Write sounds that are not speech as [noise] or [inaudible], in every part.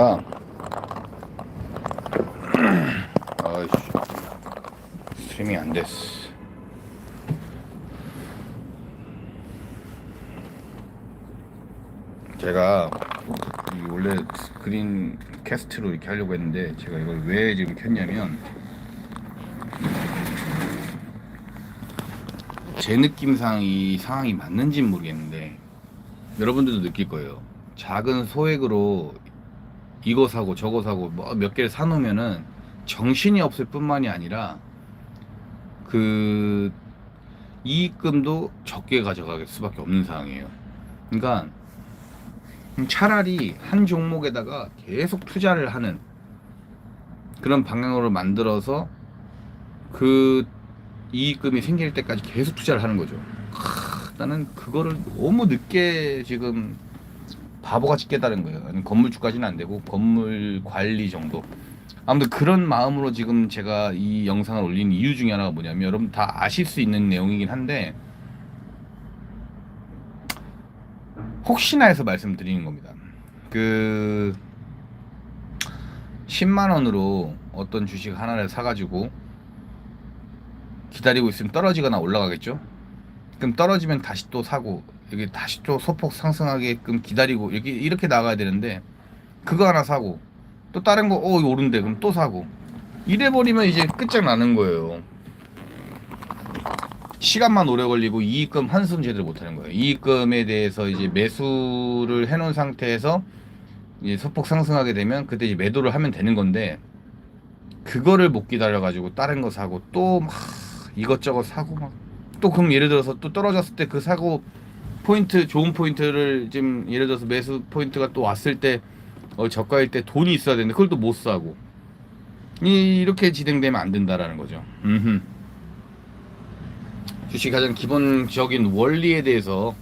제가 아이씨 스트리밍 안 됐어. 제가 이 원래 스크린 캐스트로 이렇게 하려고 했는데 제가 이걸 왜 지금 켰냐면 제 느낌상 이 상황이 맞는지는 모르겠는데 여러분들도 느낄 거예요. 작은 소액으로 이거 사고 저거 사고 뭐 몇 개를 사놓으면은 정신이 없을 뿐만이 아니라 그 이익금도 적게 가져갈 수밖에 없는 상황이에요. 그러니까 차라리 한 종목에다가 계속 투자를 하는 그런 방향으로 만들어서 그 이익금이 생길 때까지 계속 투자를 하는 거죠. 크, 나는 그거를 너무 늦게 지금 바보같이 깨달은 거예요. 건물주까지는 안 되고 건물 관리 정도. 아무튼 그런 마음으로 지금 제가 이 영상을 올린 이유 중에 하나가 뭐냐면 여러분 다 아실 수 있는 내용이긴 한데 혹시나 해서 말씀드리는 겁니다. 그 10만 원으로 어떤 주식 하나를 사가지고 기다리고 있으면 떨어지거나 올라가겠죠. 그럼 떨어지면 다시 또 사고 여기 다시 또 소폭 상승하게끔 기다리고 여기 이렇게 나가야 되는데 그거 하나 사고 또 다른 거 어 오른데 그럼 또 사고 이래 버리면 이제 끝장나는 거예요. 시간만 오래 걸리고 이익금 환수는 제대로 못하는 거예요. 이익금에 대해서 이제 매수를 해놓은 상태에서 이제 소폭 상승하게 되면 그때 이제 매도를 하면 되는 건데 그거를 못 기다려 가지고 다른 거 사고 또 막 이것저것 사고 막 또 그럼 예를 들어서 또 떨어졌을 때 그 사고 포인트 좋은 포인트를 지금 예를 들어서 매수 포인트가 또 왔을 때 어, 저가일 때 돈이 있어야 되는데 그걸 또 못 사고 이, 이렇게 진행되면 안 된다라는 거죠. 음흠. 주식 가장 기본적인 원리에 대해서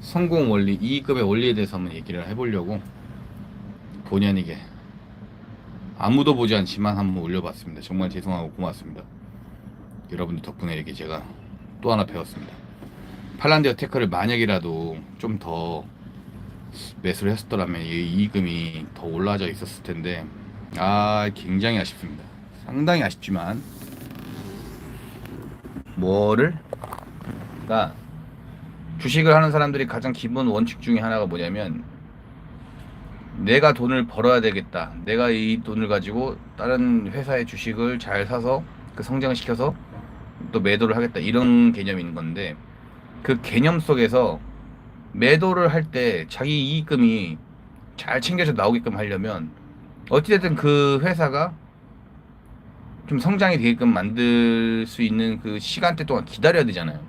성공 원리, 이익금의 원리에 대해서 한번 얘기를 해보려고 본의 아니게 아무도 보지 않지만 한번 올려봤습니다. 정말 죄송하고 고맙습니다. 여러분들 덕분에 이렇게 제가 또 하나 배웠습니다. 팔란디어 테크를 만약이라도 좀 더 매수를 했었더라면 이 이익금이 더 올라져 있었을 텐데 아 굉장히 아쉽습니다. 상당히 아쉽지만 뭐를 그러니까 주식을 하는 사람들이 가장 기본 원칙 중에 하나가 뭐냐면 내가 돈을 벌어야 되겠다. 내가 이 돈을 가지고 다른 회사의 주식을 잘 사서 그 성장을 시켜서 또 매도를 하겠다. 이런 있는 건데 그 개념 속에서 매도를 할 때 자기 이익금이 잘 챙겨서 나오게끔 하려면 어찌됐든 그 회사가 좀 성장이 되게끔 만들 수 있는 그 시간대 동안 기다려야 되잖아요.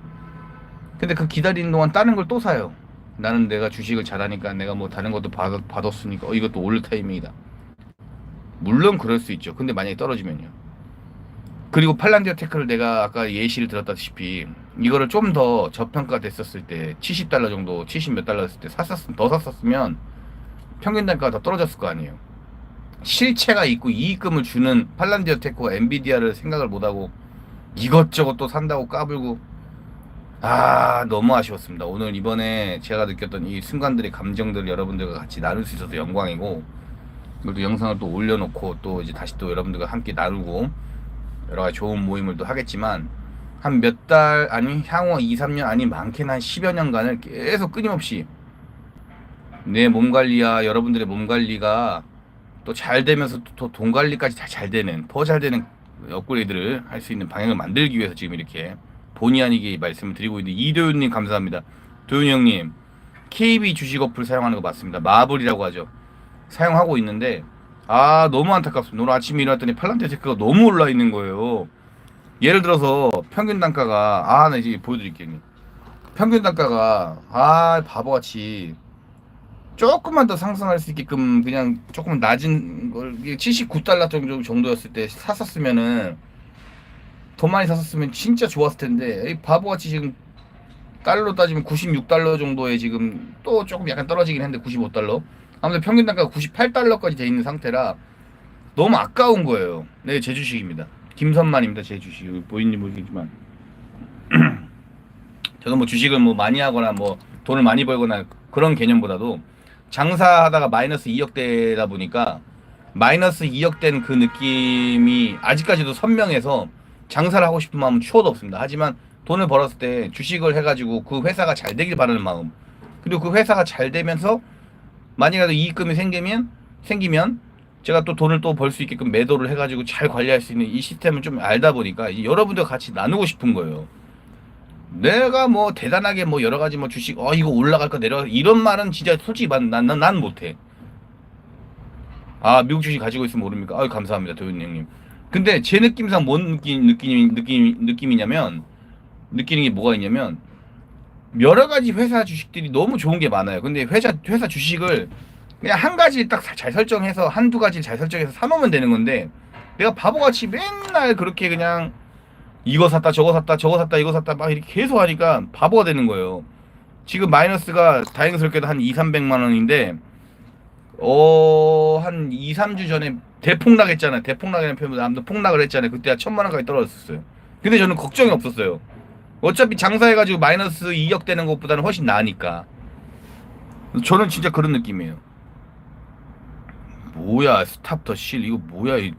근데 그 기다리는 동안 다른 걸 또 사요. 나는 내가 주식을 잘하니까 내가 뭐 다른 것도 받, 받았으니까 어, 이것도 올 타이밍이다. 물론 그럴 수 있죠. 근데 만약에 떨어지면요. 그리고 팔란디아 테크를 내가 아까 예시를 들었다시피 이거를 좀 더 저평가 됐었을 때 70달러 정도 70 몇 달러 됐을 때 샀었으면 더 샀었으면 평균 단가가 더 떨어졌을 거 아니에요. 실체가 있고 이익금을 주는 팔란디아 테크와 엔비디아를 생각을 못하고 이것저것 또 산다고 까불고 아 너무 아쉬웠습니다. 오늘 이번에 제가 느꼈던 이 순간들의 감정들을 여러분들과 같이 나눌 수 있어서 영광이고 그리고 영상을 또 올려놓고 또 이제 다시 또 여러분들과 함께 나누고 여러 가지 좋은 모임을 또 하겠지만 한 몇 달 아니 향후 2, 3년 아니 많게는 한 10여 년간을 계속 끊임없이 내 몸 관리야 여러분들의 몸 관리가 또 잘 되면서 또 돈 관리까지 다 잘 되는 더 잘 되는 업그레이드를 할 수 있는 방향을 만들기 위해서 지금 이렇게 본의 아니게 말씀을 드리고 있는데 이도윤님 감사합니다. 도윤이 형님 KB 주식 어플 사용하는 거 맞습니다. 마블이라고 하죠. 사용하고 있는데 아 너무 안타깝습니다. 오늘 아침에 일어났더니 팔란테 테크가 너무 올라 있는 거예요. 예를 들어서 평균 단가가 아 나 이제 보여드릴게요. 평균 단가가 아 바보같이 조금만 더 상승할 수 있게끔 그냥 조금 낮은 걸 79달러 정도 정도였을 때 샀었으면은 돈 많이 샀었으면 진짜 좋았을 텐데 이 바보같이 지금 달러로 따지면 96달러 정도에 지금 또 조금 약간 떨어지긴 했는데 95달러 아무튼 평균 단가가 98달러까지 돼 있는 상태라 너무 아까운 거예요. 네, 제 주식입니다. 김선만입니다. 제 주식. 보이는지 모르겠지만 [clears throat] 저도 뭐 주식을 뭐 많이 하거나 뭐 돈을 많이 벌거나 그런 개념보다도 장사하다가 마이너스 2억 대다 보니까 마이너스 2억 된 그 느낌이 아직까지도 선명해서 장사를 하고 싶은 마음은 추워도 없습니다. 하지만 돈을 벌었을 때 주식을 해가지고 그 회사가 잘 되길 바라는 마음 그리고 그 회사가 잘 되면서 만약에 이익금이 생기면 생기면 제가 또 돈을 또 벌 수 있게끔 매도를 해가지고 잘 관리할 수 있는 이 시스템을 좀 알다 보니까 이 여러분들과 같이 나누고 싶은 거예요. 내가 뭐 대단하게 뭐 여러 가지 뭐 주식 어 이거 올라갈까 내려가 이런 말은 진짜 솔직히 난난 난 못해. 아 미국 주식 가지고 있으면 모릅니까? 아유 감사합니다 도현이 형님. 근데 제 느낌상 뭔 느낌 느낌 느낌 느낌이냐면 느끼는 게 뭐가 있냐면 여러 가지 회사 주식들이 너무 좋은 게 많아요. 근데 회사 회사 주식을 그냥 한 가지 딱 잘 설정해서 한두 가지 잘 설정해서 사놓으면 되는 건데 내가 바보같이 맨날 그렇게 그냥 이거 샀다 저거 샀다 저거 샀다 이거 샀다 막 이렇게 계속 하니까 바보가 되는 거예요. 지금 마이너스가 다행스럽게도 한 2, 300만 원인데 어, 한 2, 3주 전에 대폭락 했잖아요. 대폭락이라는 표현보다 아무튼 폭락을 했잖아요. 그때 한 천만 원까지 떨어졌어요. 근데 저는 걱정이 없었어요. 어차피 장사해가지고 마이너스 2억 되는 것보다는 훨씬 나으니까. 저는 진짜 그런 느낌이에요. 뭐야, 스탑 더 실, 이거 뭐야, 이-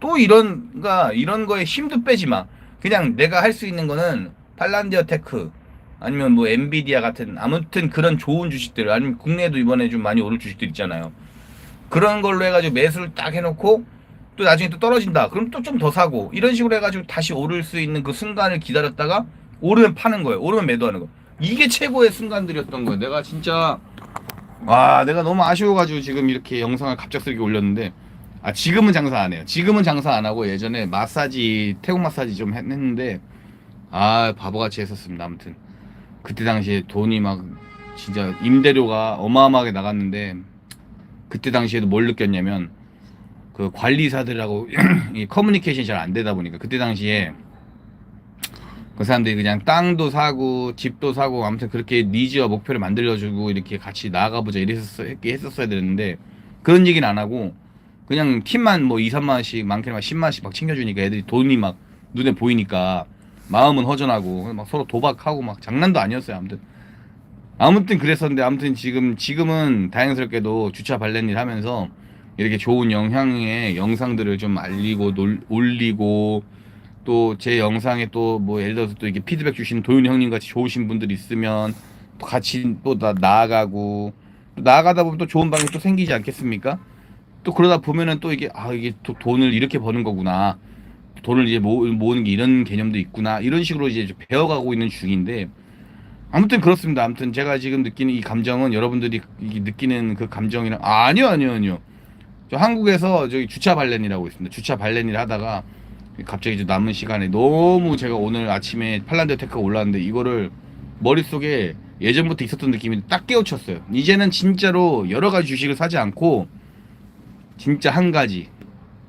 또 이런, 가 이런 거에 힘도 빼지 마. 그냥 내가 할 수 있는 거는 팔란디어 테크, 아니면 뭐 엔비디아 같은 아무튼 그런 좋은 주식들 아니면 국내에도 이번에 좀 많이 오를 주식들 있잖아요. 그런 걸로 해가지고 매수를 딱 해놓고 또 나중에 또 떨어진다. 그럼 또 좀 더 사고 이런 식으로 해가지고 다시 오를 수 있는 그 순간을 기다렸다가 오르면 파는 거예요. 오르면 매도하는 거. 이게 최고의 순간들이었던 거예요. 내가 진짜 와 내가 너무 아쉬워가지고 지금 이렇게 영상을 갑작스럽게 올렸는데 아 지금은 장사 안 해요. 지금은 장사 안 하고 예전에 마사지 태국 마사지 좀 했- 했는데 아 바보같이 했었습니다. 아무튼 그때 당시에 돈이 막 진짜 임대료가 어마어마하게 나갔는데 그때 당시에도 뭘 느꼈냐면 그 관리사들하고 [clears throat] 이 커뮤니케이션이 잘 안 되다 보니까 그때 당시에 그 사람들이 그냥 땅도 사고 집도 사고 아무튼 그렇게 니즈와 목표를 만들어주고 이렇게 같이 나아가보자 이랬었어 했었어야 되는데 그런 얘기는 안 하고 그냥 팀만 뭐 2, 3만 원씩 많게는 막 10만 원씩 막 챙겨주니까 애들이 돈이 막 눈에 보이니까 마음은 허전하고 막 서로 도박하고 막 장난도 아니었어요 아무튼. 아무튼 그랬었는데 아무튼 지금 지금은 다행스럽게도 주차 발렌 일 하면서 이렇게 좋은 영향의 영상들을 좀 알리고 놀, 올리고 또 제 영상에 또 뭐 예를 들어서 또 이렇게 피드백 주시는 도윤 형님 같이 좋으신 분들이 있으면 또 같이 또 나, 나아가고 또 나아가다 보면 또 좋은 방이 또 생기지 않겠습니까? 또 그러다 보면은 또 이게 아 이게 또 돈을 이렇게 버는 거구나 돈을 이제 모, 모으는 게 이런 개념도 있구나 이런 식으로 이제 좀 배워가고 있는 중인데 아무튼 그렇습니다. 아무튼 제가 지금 느끼는 이 감정은 여러분들이 이 느끼는 그 감정이랑 아, 아니요 아니요 아니요 저 한국에서 저기 주차 발렌이라고 있습니다. 주차 발렌일 하다가 갑자기 좀 남은 시간에 너무 제가 오늘 아침에 팔란드 테크가 올라왔는데 이거를 머릿속에 예전부터 있었던 느낌이 딱 깨우쳤어요. 이제는 진짜로 여러 가지 주식을 사지 않고 진짜 한 가지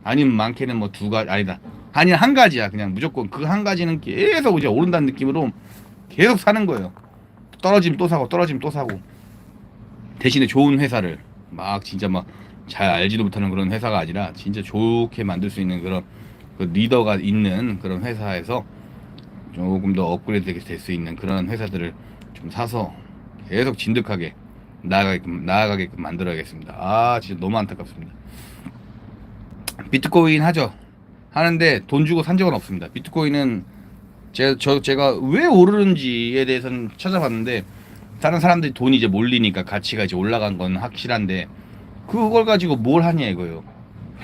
아니면 많게는 뭐 두 가지 아니다 아니 한 가지야 그냥 무조건 그 한 가지는 계속 이제 오른다는 느낌으로 계속 사는 거예요. 떨어지면 또 사고 떨어지면 또 사고 대신에 좋은 회사를 막 진짜 막 잘 알지도 못하는 그런 회사가 아니라 진짜 좋게 만들 수 있는 그런 그 리더가 있는 그런 회사에서 조금 더 업그레이드 될 수 있는 그런 회사들을 좀 사서 계속 진득하게 나아가게끔, 나아가게끔 만들어야겠습니다. 아 진짜 너무 안타깝습니다. 비트코인 하죠. 하는데 돈 주고 산 적은 없습니다. 비트코인은 제가 저 제가 왜 오르는지에 대해서는 찾아봤는데 다른 사람들이 돈이 이제 몰리니까 가치가 이제 올라간 건 확실한데 그걸 가지고 뭘 하냐 이거예요.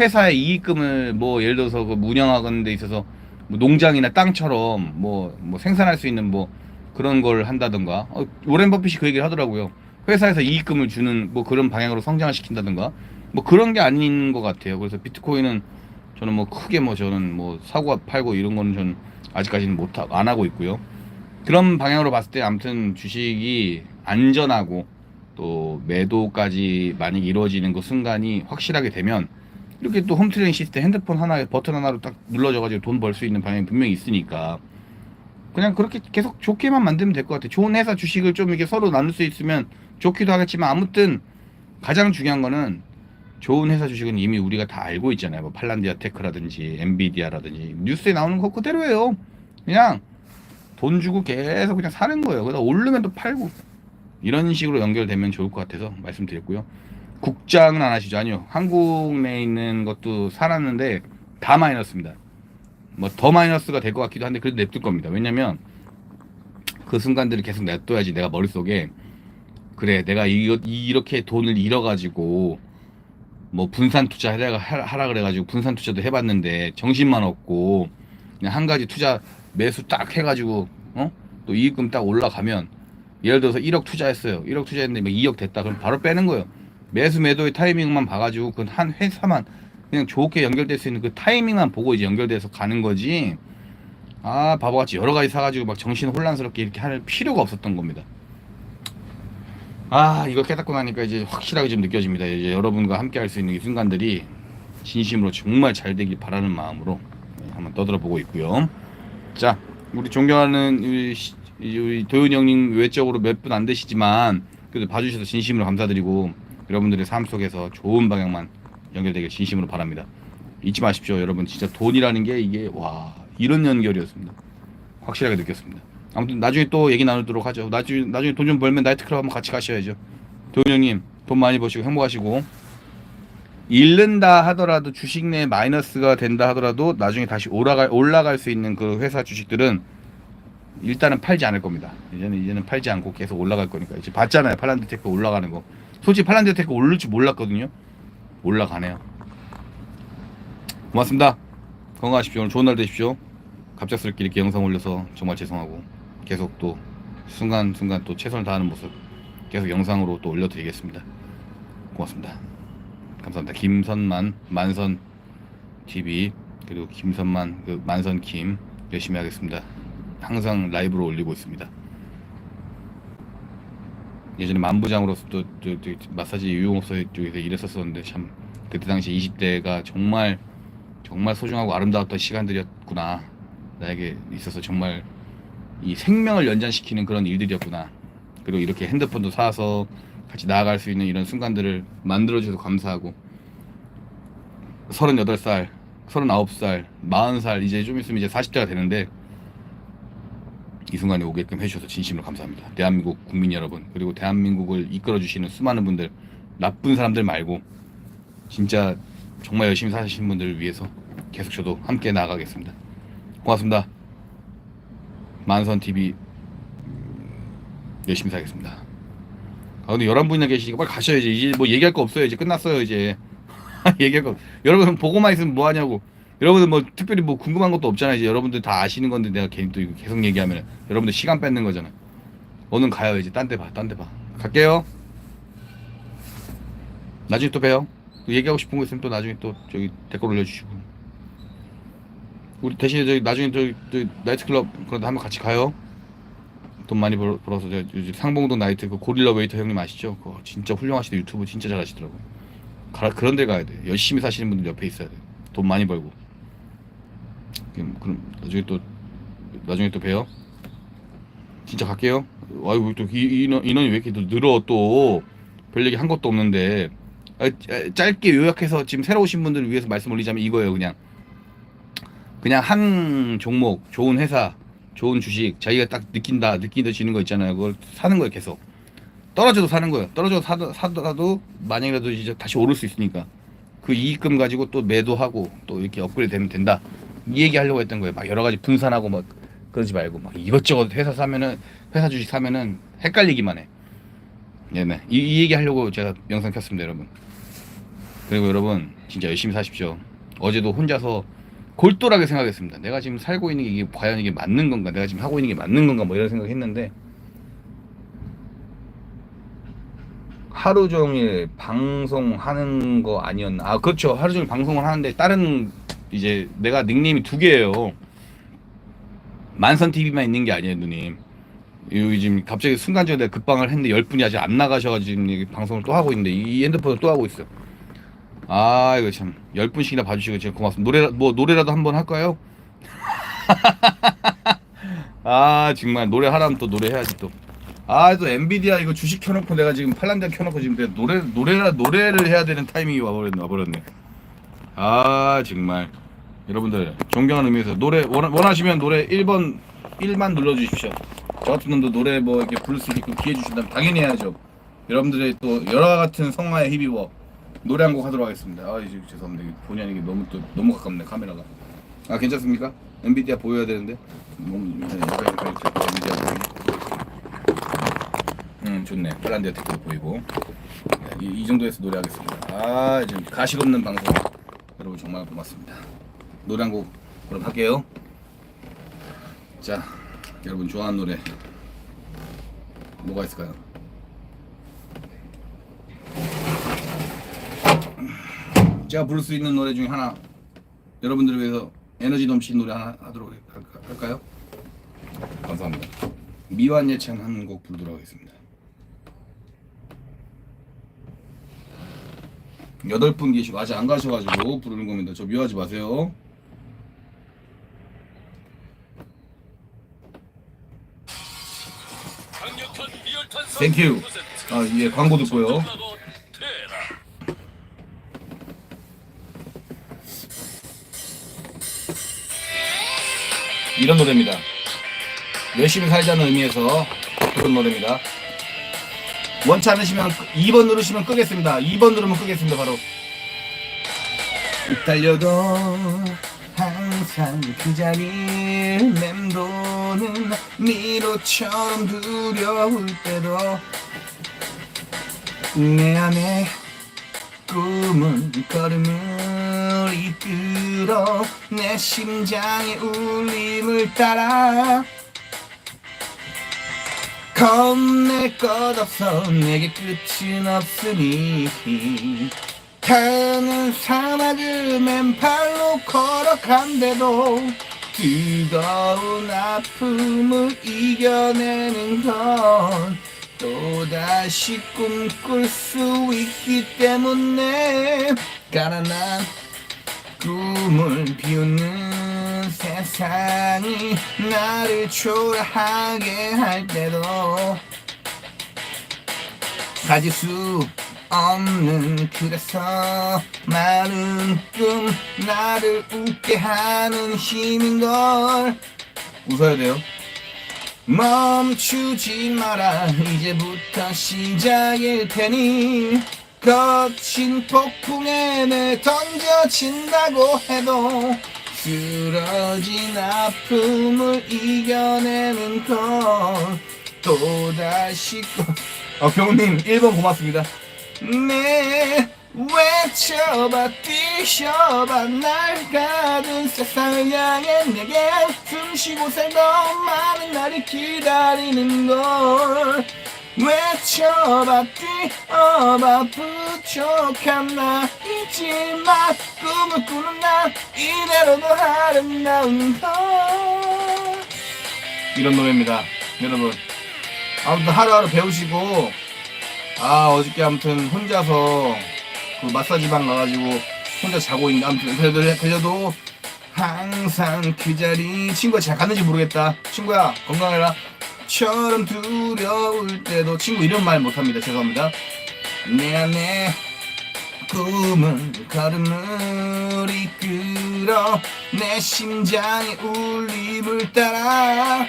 회사의 이익금을 뭐 예를 들어서 그 운영하는 데 있어서 뭐 농장이나 땅처럼 뭐, 뭐 생산할 수 있는 뭐 그런 걸 한다던가 어, 오렌 버핏이 그 얘기를 하더라고요. 회사에서 이익금을 주는 뭐 그런 방향으로 성장을 시킨다던가 뭐 그런 게 아닌 것 같아요. 그래서 비트코인은 저는 뭐 크게 뭐 저는 뭐 사고 팔고 이런 거는 저는 아직까지는 못 안 하고 있고요. 그런 방향으로 봤을 때 아무튼 주식이 안전하고 또 매도까지 만약 이루어지는 그 순간이 확실하게 되면 이렇게 또 홈트레이닝 시스템 핸드폰 하나에 버튼 하나로 딱 눌러져가지고 돈 벌 수 있는 방향이 분명히 있으니까 그냥 그렇게 계속 좋게만 만들면 될 것 같아요. 좋은 회사 주식을 좀 이렇게 서로 나눌 수 있으면 좋기도 하겠지만 아무튼 가장 중요한 거는 좋은 회사 주식은 이미 우리가 다 알고 있잖아요. 뭐 팔란디아 테크라든지 엔비디아라든지 뉴스에 나오는 거 그대로예요. 그냥 돈 주고 계속 그냥 사는 거예요. 그러다 오르면 또 팔고 이런 식으로 연결되면 좋을 것 같아서 말씀드렸고요. 국장은 안 하시죠? 아니요. 한국 내에 있는 것도 살았는데 다 마이너스입니다. 뭐 더 마이너스가 될 것 같기도 한데 그래도 냅둘 겁니다. 왜냐면 그 순간들을 계속 냅둬야지 내가 머릿속에 그래 내가 이거 이렇게 돈을 잃어가지고 뭐 분산 투자 하라, 하라 그래가지고 분산 투자도 해봤는데 정신만 없고 그냥 한 가지 투자 매수 딱 해가지고 어? 또 이익금 딱 올라가면 예를 들어서 1억 투자했어요. 1억 투자했는데 막 2억 됐다. 그럼 바로 빼는 거예요. 매수 매도의 타이밍만 봐가지고 그 한 회사만 그냥 좋게 연결될 수 있는 그 타이밍만 보고 이제 연결돼서 가는 거지. 아 바보같이 여러 가지 사가지고 막 정신 혼란스럽게 이렇게 할 필요가 없었던 겁니다. 아 이걸 깨닫고 나니까 이제 확실하게 좀 느껴집니다. 이제 여러분과 함께 할 수 있는 이 순간들이 진심으로 정말 잘 되길 바라는 마음으로 네, 한번 떠들어 보고 있고요. 자 우리 존경하는 우리, 도윤 형님 외적으로 몇 분 안 되시지만 그래도 봐주셔서 진심으로 감사드리고 여러분들의 삶 속에서 좋은 방향만 연결되길 진심으로 바랍니다. 잊지 마십시오, 여러분. 진짜 돈이라는 게 이게 와 이런 연결이었습니다. 확실하게 느꼈습니다. 아무튼 나중에 또 얘기 나누도록 하죠. 나중에 나중에 돈 좀 벌면 나이트클럽 한번 같이 가셔야죠. 도윤 형님 돈 많이 버시고 행복하시고 잃는다 하더라도 주식 내 마이너스가 된다 하더라도 나중에 다시 올라갈 올라갈 수 있는 그 회사 주식들은 일단은 팔지 않을 겁니다. 이제는 이제는 팔지 않고 계속 올라갈 거니까 이제 봤잖아요. 팔란드테크 올라가는 거. 솔직히 팔란드 테크 오를 줄 몰랐거든요. 올라가네요. 고맙습니다. 건강하십시오. 오늘 좋은 날 되십시오. 갑작스럽게 이렇게 영상 올려서 정말 죄송하고 계속 또 순간순간 또 최선을 다하는 모습 계속 영상으로 또 올려드리겠습니다. 고맙습니다. 감사합니다. 김선만 만선 TV 그리고 김선만 그 만선 김 열심히 하겠습니다. 항상 라이브로 올리고 있습니다. 예전에 만부장으로서 또, 또, 또 마사지 유용업소 쪽에서 일했었었는데 참 그때 당시 20대가 정말 정말 소중하고 아름다웠던 시간들이었구나. 나에게 있어서 정말 이 생명을 연장시키는 그런 일들이었구나. 그리고 이렇게 핸드폰도 사서 같이 나아갈 수 있는 이런 순간들을 만들어줘서 감사하고 38살, 39살, 40살 이제 좀 있으면 이제 40대가 되는데 이 순간에 오게끔 해주셔서 진심으로 감사합니다. 대한민국 국민 여러분 그리고 대한민국을 이끌어주시는 수많은 분들 나쁜 사람들 말고 진짜 정말 열심히 사시는 분들을 위해서 계속 저도 함께 나아가겠습니다. 고맙습니다. 만선 TV 열심히 살겠습니다. 아 근데 11분이나 계시니까 빨리 가셔야지 이제 뭐 얘기할 거 없어요 이제 끝났어요 이제 [laughs] 얘기할 거 여러분 보고만 있으면 뭐 하냐고 여러분들 뭐 특별히 뭐 궁금한 것도 없잖아요 이제 여러분들 다 아시는 건데 내가 괜히 또 이거 계속 얘기하면 여러분들 시간 뺏는 거잖아 오늘 가요 이제 딴 데 봐 딴 데 봐 갈게요 나중에 또 봬요 또 얘기하고 싶은 거 있으면 또 나중에 또 저기 댓글 올려주시고 우리 대신에 저기 나중에 저기, 저기 나이트클럽 그런데 한번 같이 가요 돈 많이 벌, 벌어서 제가 요즘 상봉동 나이트 그 고릴라 웨이터 형님 아시죠? 그거 진짜 훌륭하시대 유튜브 진짜 잘하시더라고요. 가, 그런 데 가야 돼. 열심히 사시는 분들 옆에 있어야 돼. 돈 많이 벌고. 그럼, 나중에 또 나중에 또 봬요. 진짜 갈게요. 아이고 또 이- 인원, 인원이 왜 이렇게 또 늘어 또. 별 얘기 한 것도 없는데. 아, 짜- 짧게 요약해서 지금 새로 오신 분들을 위해서 말씀 올리자면 이거예요 그냥. 그냥 한 종목 좋은 회사 좋은 주식 자기가 딱 느낀다 느끼듯이는 거 있잖아요. 그걸 사는 거예요 계속. 떨어져도 사는 거예요. 떨어져도 사더, 사더라도 만약이라도 이제 다시 오를 수 있으니까. 그 이익금 가지고 또 매도하고 또 이렇게 업그레이드 되면 된다 이 얘기 하려고 했던 거예요 막 여러 가지 분산하고 막 그러지 말고 막 이것저것 회사 사면은 회사 주식 사면은 헷갈리기만 해 네네 이, 이 얘기 하려고 제가 영상 켰습니다 여러분 그리고 여러분 진짜 열심히 사십시오 어제도 혼자서 골똘하게 생각했습니다. 내가 지금 살고 있는 게 이게 과연 이게 맞는 건가? 내가 지금 하고 있는 게 맞는 건가? 뭐 이런 생각했는데 하루 종일 방송하는 거 아니었나? 아 그렇죠. 하루 종일 방송을 하는데 다른 이제 내가 닉네임이 두 개예요. 만선 TV만 있는 게 아니에요, 누님. 여기 지금 갑자기 순간적으로 내가 급방을 했는데 열 분이 아직 안 나가셔가지고 지금 방송을 또 하고 있는데 이 핸드폰을 또 하고 있어요. 아 이거 참 열 분씩이나 봐주시고 진짜 고맙습니다. 노래 뭐 노래라도 한번 할까요? [laughs] 아 정말 노래 하라면 또 노래 해야지 또. 아 또 엔비디아 이거 주식 켜놓고 내가 지금 팔란디아 켜놓고 지금 내가 노래 노래라 노래를 해야 되는 타이밍이 와버렸네 와버렸네. 아 정말 여러분들 존경하는 의미에서 노래 원, 원하 시면 노래 1번 1만 눌러주십시오. 저 같은 놈도 노래 뭐 이렇게 부를 수 있게끔 기회 주신다면 당연히 해야죠. 여러분들의 또 여러 같은 성화에 힘입어 노래 한 곡 하도록 하겠습니다. 아 이제 죄송합니다. 본의 아니게 너무 또 너무 가깝네 카메라가. 아 괜찮습니까? 엔비디아 보여야 되는데 엔비디아. 음 좋네. 빨란데 댓글 보이고 네, 이, 이 정도에서 노래하겠습니다. 아 지금 가식 없는 방송 여러분 정말 고맙습니다. 노래 한 곡 그럼 할게요. 자 여러분 좋아하는 노래 뭐가 있을까요? 제가 부를 수 있는 노래 중에 하나 여러분들을 위해서 에너지 넘치는 노래 하나 하도록 할까- 할까요? 감사합니다. 미완 예찬 한 곡 부르도록 하겠습니다. 여덟 분 계시고 아직 안 가셔가지고 부르는 겁니다. 저 미워하지 마세요. 땡큐. 아, 예, 광고 듣고요. 이런 노래입니다. 열심히 살자는 의미에서 그런 노래입니다. 원치 않으시면 2번 누르시면 끄겠습니다. 2번 누르면 끄겠습니다. 바로. 달려도 항상 그 자리를 맴도는 미로처럼 두려울 때도 내 안에 꿈은 걸음을 이끌어 내 심장의 울림을 따라 겁낼 것 없어 내게 끝은 없으니 타는 사막을 맨발로 걸어간대도 뜨거운 아픔을 이겨내는 건 또다시 꿈꿀 수 있기 때문에 가난한 꿈을 비우는 세상이 나를 초라하게 할 때도 가질 수 없는 그래서 많은 꿈 나를 웃게 하는 힘인걸. 웃어야 돼요. 멈추지 마라. 이제부터 시작일 테니. 거친 폭풍에 내 던져진다고 해도 쓰러진 아픔을 이겨내는 건 또다시 어, 병우님 1번 고맙습니다 네 외쳐봐 뛰셔봐 날 가든 세상을 향해 내게 숨쉬고 살던 많은 날이 기다리는 걸. 외쳐봐 뛰어봐 부족한 나이지만 꿈을 꾸는 나 이대로도 아름다운 걸. 이런 노래입니다. 여러분 아무튼 하루하루 배우시고 아 어저께 아무튼 혼자서 그 마사지방 가가지고 혼자 자고 있는데 아무튼 그래도 그래도 항상 그 자리 친구가 잘 갔는지 모르겠다. 친구야 건강해라. 처럼 두려울 때도 친구 이런 말 못합니다. 죄송합니다. 내 안에 꿈은 걸음을 이끌어 내 심장의 울림을 따라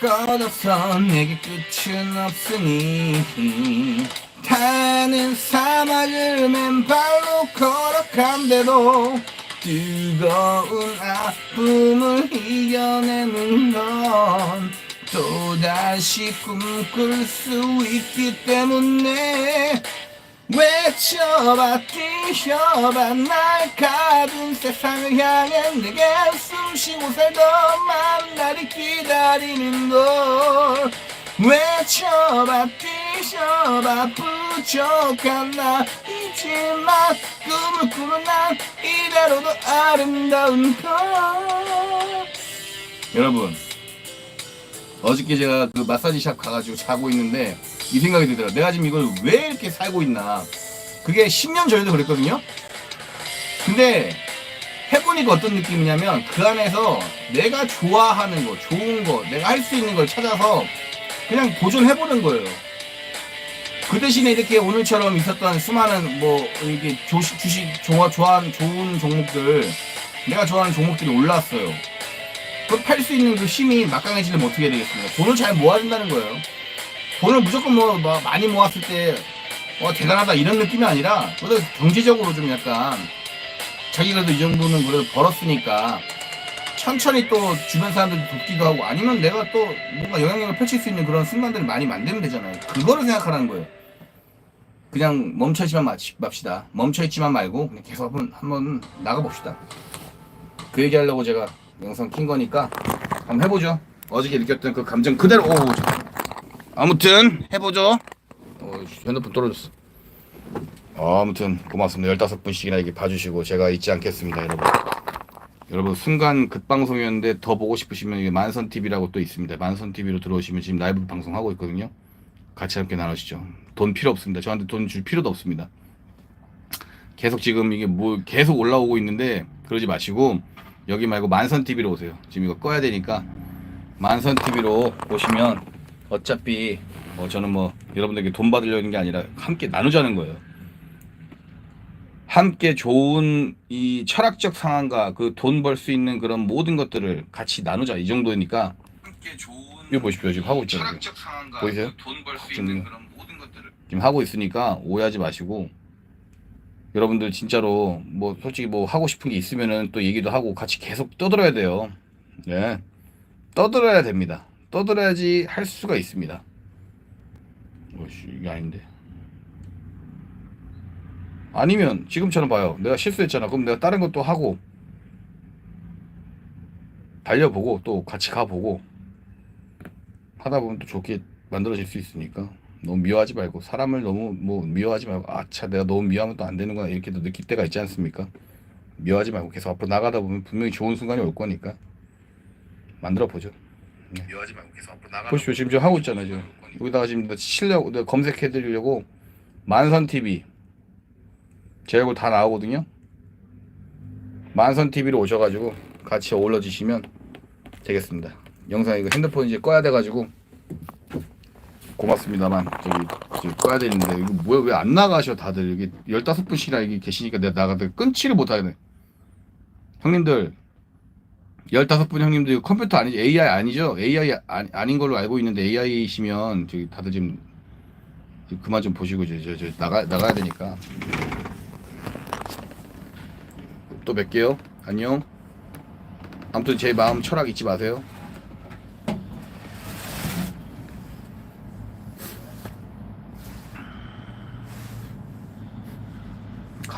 것 없어 내게 끝은 없으니. 타는 사막을 맨발로 걸어간대도 뜨거운 아픔을 이겨내는 건 또다시 꿈꿀 수 있기 때문에 외쳐봐 뛰어봐 날 가둔 세상을 향해 내게 숨 쉬고 살던 많은 날이 기다리는 걸. 외쳐봐 뛰어봐 부족한 나이지만 꿈을 꾸는 난 이대로도 아름다운 걸. 여러분 어저께 제가 그 마사지 샵 가가지고 자고 있는데 이 생각이 들더라고요. 내가 지금 이걸 왜 이렇게 살고 있나. 그게 10년 전에도 그랬거든요. 근데 해보니까 어떤 느낌이냐면 그 안에서 내가 좋아하는 거, 좋은 거, 내가 할 수 있는 걸 찾아서 그냥 도전해보는 거예요. 그 대신에 이렇게 오늘처럼 있었던 수많은 뭐 이게 조식, 주식 좋아 좋아하는 좋은 종목들 내가 좋아하는 종목들이 올랐어요. 그팔수 있는 그 힘이 막강해지려면 어떻게 해야 되겠습니까? 돈을 잘 모아야 된다는 거예요. 돈을 무조건 뭐, 뭐 많이 모았을 때 어, 대단하다 이런 느낌이 아니라 그래도 경제적으로 좀 약간 자기가 그래도 이 정도는 그래도 벌었으니까 천천히 또 주변 사람들 돕기도 하고 아니면 내가 또 뭔가 영향력을 펼칠 수 있는 그런 순간들을 많이 만들면 되잖아요. 그거를 생각하라는 거예요. 그냥 멈춰있지만 맙시다. 멈춰있지만 말고 그냥 계속 한번, 한번 나가봅시다. 그 얘기하려고 제가 영상 킨 거니까 한번 해보죠. 어저께 느꼈던 그 감정 그대로 오. 아무튼 해보죠. 어, 핸드폰 떨어졌어. 어, 아무튼 고맙습니다. 15분씩이나 이렇게 봐주시고 제가 잊지 않겠습니다, 여러분. 여러분 순간 급방송이었는데 더 보고 싶으시면 이게 만선 TV라고 또 있습니다. 만선 TV로 들어오시면 지금 라이브 방송 하고 있거든요. 같이 함께 나누시죠. 돈 필요 없습니다. 저한테 돈 줄 필요도 없습니다. 계속 지금 이게 뭐 계속 올라오고 있는데 그러지 마시고 여기 말고 만선 TV로 오세요. 지금 이거 꺼야 되니까 만선 TV로 오시면 어차피 뭐 저는 뭐 여러분들에게 돈 받으려는 게 아니라 함께 나누자는 거예요. 함께 좋은 이 철학적 상황과 그 돈 벌 수 있는 그런 모든 것들을 같이 나누자 이 정도니까 함께 좋은 이거 보십시오 지금 하고 있잖아요. 철학적 상황과 보이세요? 돈벌 수 지금 있는 그런 모든 것들을 지금 하고 있으니까 오해하지 마시고 여러분들 진짜로 뭐 솔직히 뭐 하고 싶은 게 있으면은 또 얘기도 하고 같이 계속 떠들어야 돼요. 예. 떠들어야 됩니다. 떠들어야지 할 수가 있습니다. 오씨 이게 아닌데. 아니면 지금처럼 봐요. 내가 실수했잖아. 그럼 내가 다른 것도 하고 달려보고 또 같이 가보고 하다 보면 또 좋게 만들어질 수 있으니까 너무 미워하지 말고 사람을 너무 뭐 미워하지 말고 아차 내가 너무 미워하면 또 안 되는구나 이렇게도 느낄 때가 있지 않습니까? 미워하지 말고 계속 앞으로 나가다 보면 분명히 좋은 순간이 올 거니까 만들어 보죠. 미워하지 말고 계속 앞으로 나가. 보십시오 지금 저 하고 있잖아요 지금 여기다가 지금 나 치려고 내가 검색해 드리려고 만선 TV 제 얼굴 다 나오거든요. 만선 TV로 오셔가지고 같이 어울러 주시면 되겠습니다. 영상 이거 핸드폰 이제 꺼야 돼가지고 고맙습니다만 저기, 저기 꺼야 되는데 이거 뭐야 왜 안 나가셔 다들 여기 15분씩이나 여기 계시니까 내가 나가다 끊지를 못하네. 형님들 15분 형님들 이거 컴퓨터 아니죠? AI 아니죠? AI 아니, 아닌 걸로 알고 있는데 AI이시면 저기 다들 지금 지금 그만 좀 보시고 저, 저, 저 나가 나가야 되니까 또 뵐게요. 안녕. 아무튼 제 마음 철학 잊지 마세요.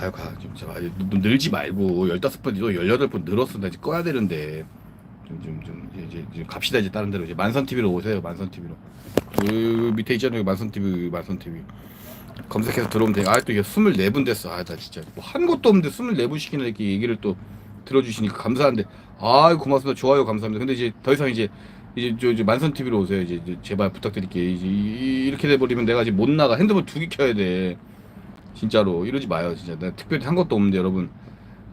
가요 가 아, 너 늘지 말고 15번 너 18번 늘었어 나 이제 꺼야 되는데 좀좀 좀 이제, 이제 갑시다 이제 다른 데로 이제 만선 TV로 오세요 만선 TV로 그 밑에 있잖아요 만선 TV 만선 TV 검색해서 들어오면 돼. 아또 이게 24분 됐어. 아 나 진짜 뭐 한 것도 없는데 24분씩이나 이렇게 얘기를 또 들어주시니까 감사한데 아 고맙습니다. 좋아요 감사합니다. 근데 이제 더 이상 이제 이제 저, 저 만선 TV로 오세요. 이제, 이제 제발 부탁드릴게요. 이제 이- 이렇게 돼 버리면 내가 이제 못 나가. 핸드폰 두 개 켜야 돼. 진짜로 이러지 마요. 진짜 내가 특별히 한 것도 없는데 여러분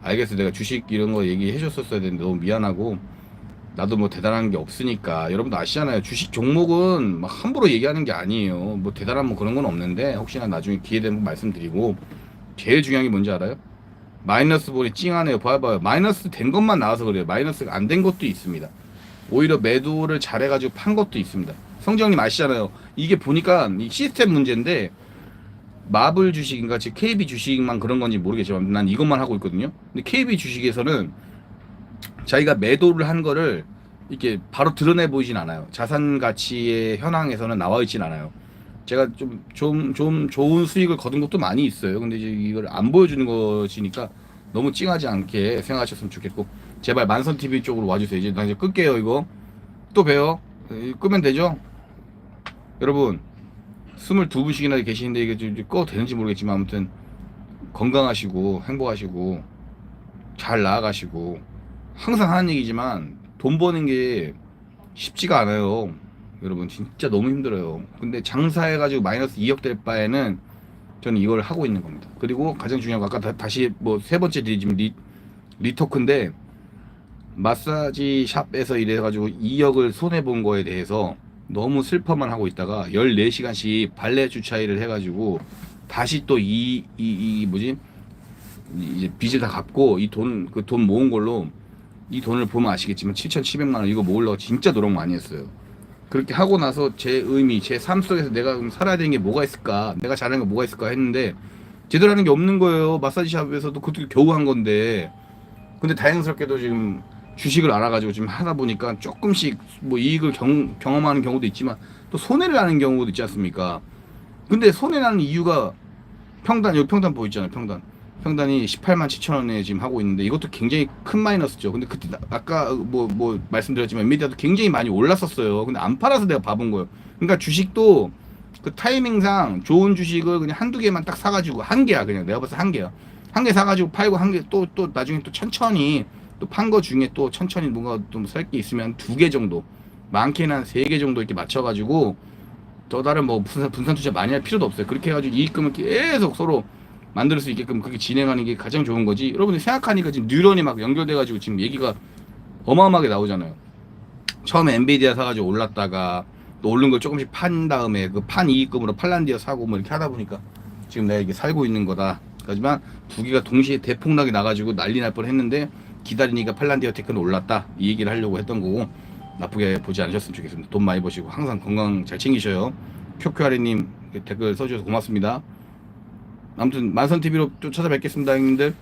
알겠어. 내가 주식 이런 거 얘기해 줬었어야 되는데 너무 미안하고 나도 뭐 대단한 게 없으니까 여러분도 아시잖아요. 주식 종목은 막 함부로 얘기하는 게 아니에요. 뭐 대단한 뭐 그런 건 없는데 혹시나 나중에 기회 되면 말씀드리고 제일 중요한 게 뭔지 알아요? 마이너스 볼이 찡하네요. 봐봐요. 마이너스 된 것만 나와서 그래요. 마이너스가 안 된 것도 있습니다. 오히려 매도를 잘해가지고 판 것도 있습니다. 성정님 아시잖아요. 이게 보니까 이 시스템 문제인데 마블 주식인가 즉 KB 주식만 그런 건지 모르겠지만 난 이것만 하고 있거든요. 근데 KB 주식에서는 자기가 매도를 한 거를 이렇게 바로 드러내 보이진 않아요. 자산 가치의 현황에서는 나와 있진 않아요. 제가 좀, 좀, 좀 좋은 수익을 거둔 것도 많이 있어요. 근데 이제 이걸 안 보여주는 것이니까 너무 찡하지 않게 생각하셨으면 좋겠고, 제발 만선TV 쪽으로 와주세요. 이제 나 이제 끌게요, 이거. 또 봬요. 이- 끄면 되죠? 여러분, 22분씩이나 계시는데 이게 좀꺼 되는지 모르겠지만 아무튼 건강하시고 행복하시고 잘 나아가시고 항상 하는 얘기지만 돈 버는 게 쉽지가 않아요. 여러분 진짜 너무 힘들어요. 근데 장사해가지고 마이너스 2억 될 바에는 저는 이걸 하고 있는 겁니다. 그리고 가장 중요한 거 아까 다, 시 뭐 세 번째 리 지금 리, 리토크인데 마사지 샵에서 일해가지고 2억을 손해 본 거에 대해서 너무 슬퍼만 하고 있다가 14시간씩 발레 주차일을 해가지고 다시 또 이 이 이 뭐지 이제 빚을 다 갚고 이 돈 그 돈 모은 걸로 이 돈을 보면 아시겠지만 7,700만 원 이거 모으려고 진짜 노력 많이 했어요. 그렇게 하고 나서 제 의미, 제 삶 속에서 내가 그럼 살아야 되는 게 뭐가 있을까? 내가 잘하는 게 뭐가 있을까 했는데 제대로 하는 게 없는 거예요. 마사지 샵에서도 그것도 겨우 한 건데. 근데 다행스럽게도 지금 주식을 알아가지고 지금 하다 보니까 조금씩 뭐 이익을 경, 경험하는 경우도 있지만 또 손해를 나는 경우도 있지 않습니까? 근데 손해 나는 이유가 평단 여기 평단 보이잖아요 평단. 평단이 18만 7천 원에 지금 하고 있는데 이것도 굉장히 큰 마이너스죠. 근데 그때 나- 아까 뭐뭐 말씀드렸지만 엔비디아도 굉장히 많이 올랐었어요. 근데 안 팔아서 내가 봐본 거예요. 그러니까 주식도 그 타이밍상 좋은 주식을 그냥 한두 개만 딱 사가지고 한 개야 그냥. 내가 봤을 때 한 개야. 한 개 사가지고 팔고 한 개 또또 나중에 또 천천히 또 판 거 중에 또 천천히 뭔가 좀 살 게 있으면 두 개 정도 많게는 한 세 개 정도 이렇게 맞춰가지고 또 다른 뭐 분산, 분산 투자 많이 할 필요도 없어요. 그렇게 해가지고 이익금을 계속 서로 만들 수 있게끔 그렇게 진행하는 게 가장 좋은 거지. 여러분들 생각하니까 지금 뉴런이 막 연결돼가지고 지금 얘기가 어마어마하게 나오잖아요. 처음에 엔비디아 사가지고 올랐다가 또 오른 걸 조금씩 판 다음에 그 판 이익금으로 팔란디아 사고 뭐 이렇게 하다 보니까 지금 내가 이게 살고 있는 거다. 하지만 두 개가 동시에 대폭락이 나가지고 난리 날 뻔 했는데 기다리니까 팔란디아 테크는 올랐다. 이 얘기를 하려고 했던 거고 나쁘게 보지 않으셨으면 좋겠습니다. 돈 많이 버시고 항상 건강 잘 챙기셔요. 큐큐아리님 댓글 써주셔서 고맙습니다. 아무튼 만선 TV로 또 찾아뵙겠습니다, 형님들.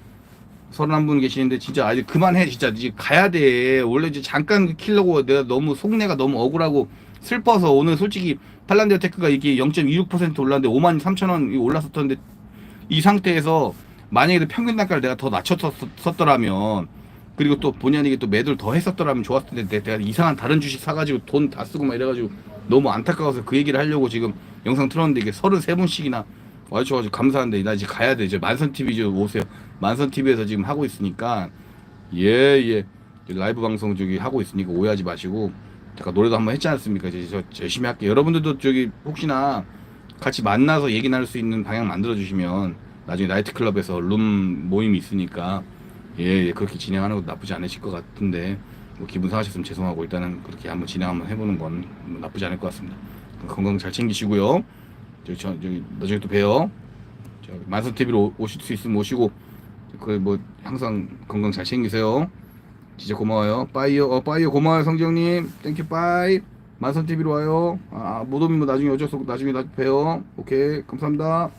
서른 분 계시는데 진짜 아직 그만해 진짜 이제 가야 돼. 원래 이제 잠깐 키려고 내가 너무 속내가 너무 억울하고 슬퍼서 오늘 솔직히 팔란디아 테크가 이게 0.26% 올랐는데 5만 3천 원 올랐었던데 이 상태에서 만약에 평균 단가를 내가 더 낮췄었더라면 그리고 또 본의 아니게 또 매도를 더 했었더라면 좋았을 텐데 내가 이상한 다른 주식 사가지고 돈 다 쓰고 막 이래가지고 너무 안타까워서 그 얘기를 하려고 지금 영상 틀었는데 이게 33분씩이나 와주셔가지고 감사한데 나 이제 가야 돼. 이제 만선 TV 좀 오세요. 만선 TV에서 지금 하고 있으니까 예예. 라이브 방송 저기 하고 있으니까 오해하지 마시고 잠깐 노래도 한번 했지 않습니까? 이제 저 열심히 할게요. 여러분들도 저기 혹시나 같이 만나서 얘기 나눌 수 있는 방향 만들어 주시면 나중에 나이트클럽에서 룸 모임이 있으니까 예, 예, 그렇게 진행하는 것도 나쁘지 않으실 것 같은데 뭐 기분 상하셨으면 죄송하고 일단은 그렇게 한번 진행 한번 해보는 건 뭐 나쁘지 않을 것 같습니다. 건강 잘 챙기시고요. 저기 저 저기 나중에 또 봬요. 저 만선 TV로 오실 수 있으면 오시고 그 뭐 항상 건강 잘 챙기세요. 진짜 고마워요. 빠이요, 어 빠이요 고마워요 성정님. 땡큐 빠이. 만선 TV로 와요. 아, 못 오면 뭐 나중에 어쩔 수 없고 나중에 나 봬요. 오케이 감사합니다.